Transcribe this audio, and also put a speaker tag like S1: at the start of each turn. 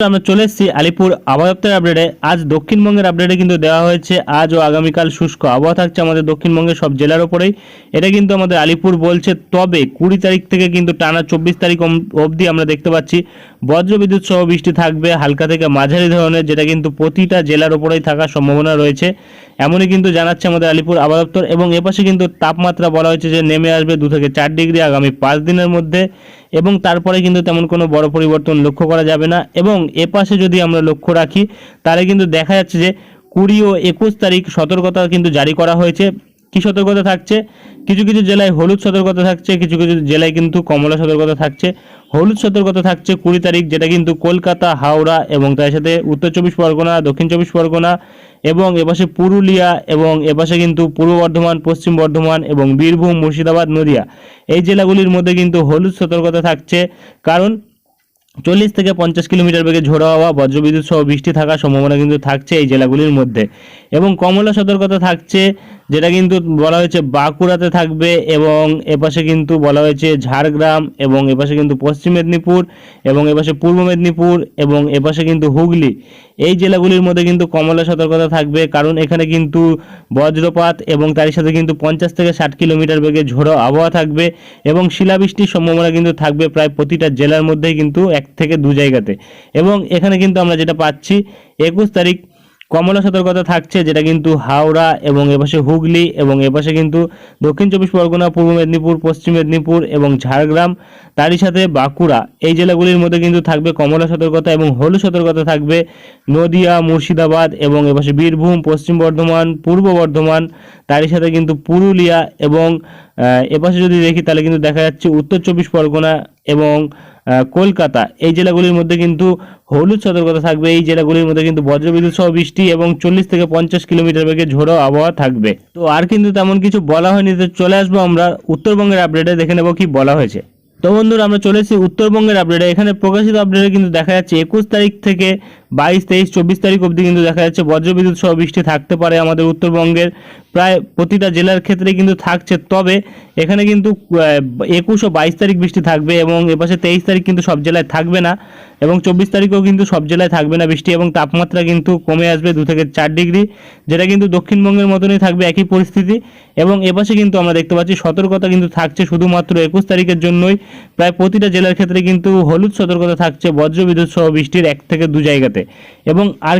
S1: আমরা চলে এসেছি আলিপুর আবহাওয়া আপডেটে আজ দক্ষিণবঙ্গের আপডেটে কিন্তু দেওয়া হয়েছে, আজ ও আগামীকাল শুষ্ক আবহাওয়া থাকছে আমাদের দক্ষিণবঙ্গের সব জেলার ওপরেই এটা কিন্তু আমাদের আলিপুর বলছে, তবে কুড়ি তারিখ থেকে কিন্তু টানা চব্বিশ তারিখ অবধি আমরা দেখতে পাচ্ছি, বজ্রবিদ্যুৎ সহ বৃষ্টি থাকবে, হালকা থেকে মাঝারি ধরনের, যেটা কিন্তু প্রতিটা জেলার ওপরেই থাকার সম্ভাবনা রয়েছে। এমনই কিন্তু জানাচ্ছে আমাদের আলিপুর আবহাওয়া দপ্তর, এবং এপাশে কিন্তু তাপমাত্রা বলা হয়েছে যে নেমে আসবে দু থেকে চার ডিগ্রি আগামী পাঁচ দিনের মধ্যে। এবং তারপরে কিন্তু তেমন কোনো বড় পরিবর্তন লক্ষ্য করা যাবে না। এবং এ পাশে যদি আমরা লক্ষ্য রাখি, তাহলে কিন্তু দেখা যাচ্ছে যে কুড়ি ও একুশ তারিখ সতর্কতা কিন্তু জারি করা হয়েছে। কী সতর্কতা থাকছে? কিছু কিছু জেলায় হলুদ সতর্কতা থাকছে, কিছু কিছু জেলায় কিন্তু কমলা সতর্কতা থাকছে। হলুদ সতর্কতা থাকছে কুড়ি তারিখ, যেটা কিন্তু কলকাতা, হাওড়া এবং তার সাথে উত্তর চব্বিশ পরগনা, দক্ষিণ চব্বিশ পরগনা এবং এপাশে পুরুলিয়া এবং এপাশে কিন্তু পূর্ব বর্ধমান, পশ্চিম বর্ধমান এবং বীরভূম, মুর্শিদাবাদ, নদিয়া। এই জেলাগুলির মধ্যে কিন্তু হলুদ সতর্কতা থাকছে কারণ চল্লিশ থেকে পঞ্চাশ কিলোমিটার বেগে ঝোড়ো হওয়া, বজ্রবিদ্যুৎ সহ বৃষ্টি থাকার সম্ভাবনা কিন্তু থাকছে এই জেলাগুলির মধ্যে। এবং কমলা সতর্কতা থাকছে যেটা কিন্তু বলা হয়েছে বাঁকুড়াতে থাকবে এবং এপাশে কিন্তু বলা হয়েছে ঝাড়গ্রাম এবং এপাশে কিন্তু পশ্চিম মেদিনীপুর এবং এপাশে পূর্ব মেদিনীপুর এবং এপাশে কিন্তু হুগলি। এই জেলাগুলির মধ্যে কিন্তু কমলা সতর্কতা থাকবে কারণ এখানে কিন্তু বজ্রপাত এবং তারই সাথে কিন্তু পঞ্চাশ থেকে ষাট কিলোমিটার বেগে ঝোড়ো আবহাওয়া থাকবে এবং শিলাবৃষ্টির সম্ভাবনা কিন্তু থাকবে প্রায় প্রতিটা জেলার মধ্যেই কিন্তু এক থেকে দু জায়গাতে। এবং এখানে কিন্তু আমরা যেটা পাচ্ছি, একুশ তারিখ কমলা সতর্কতা থাকছে, যেটা কিন্তু হাওড়া এবং এপাশে হুগলি এবং এপাশে কিন্তু দক্ষিণ চব্বিশ পরগনা, পূর্ব মেদিনীপুর, পশ্চিম মেদিনীপুর এবং ঝাড়গ্রাম। তারই সাথে বাঁকুড়া, এই জেলাগুলির মধ্যে কিন্তু থাকবে কমলা সতর্কতা এবং হলুদ সতর্কতা থাকবে। নদিয়া, মুর্শিদাবাদ এবং এপাশে বীরভূম, পশ্চিম বর্ধমান, পূর্ব বর্ধমান, তারই সাথে কিন্তু পুরুলিয়া এবং এপাশে যদি দেখি তাহলে কিন্তু দেখা যাচ্ছে উত্তর চব্বিশ পরগনা এবং কলকাতা। এই জেলাগুলির মধ্যে কিন্তু হলুদ সতর্কতা থাকবে। এই জেলাগুলির মধ্যে কিন্তু বজ্রবিদ্যুৎ সহ বৃষ্টি এবং চল্লিশ থেকে পঞ্চাশ কিলোমিটার বেগে ঝোড়ো আবহাওয়া থাকবে। তো আর কিন্তু তেমন কিছু বলা হয়নি। তো চলে আসব আমরা উত্তরবঙ্গের আপডেটে দেখে নেব কি বলা হয়েছে। তো বন্ধুরা, আমরা চলে এসেছি উত্তরবঙ্গের আপডেটে এখানে প্রকাশিত আপডেটে কিন্তু দেখা যাচ্ছে একুশ তারিখ থেকে বাইশ, তেইশ, চব্বিশ তারিখ অবধি কিন্তু দেখা যাচ্ছে বজ্রবিদ্যুৎ সহ বৃষ্টি থাকতে পারে আমাদের উত্তরবঙ্গের। প্রায় প্রতিটা জেলার ক্ষেত্রে কিন্তু থাকছে। তবে এখানে কিন্তু একুশ ও বাইশ তারিখ বৃষ্টি থাকবে এবং এপাশে তেইশ তারিখ কিন্তু সব জেলায় থাকবে না এবং চব্বিশ তারিখেও কিন্তু সব জেলায় থাকবে না বৃষ্টি এবং তাপমাত্রা কিন্তু কমে আসবে দু থেকে চার ডিগ্রি, যেটা কিন্তু দক্ষিণবঙ্গের মতনই থাকবে একই পরিস্থিতি এবং এপাশে কিন্তু আমরা দেখতে পাচ্ছি সতর্কতা কিন্তু থাকছে শুধুমাত্র একুশ তারিখের জন্যই। প্রায় প্রতিটা জেলার ক্ষেত্রে কিন্তু হলুদ সতর্কতা থাকছে, বজ্রবিদ্যুৎ সহ বৃষ্টির এক থেকে দু জায়গাতে। এবং আর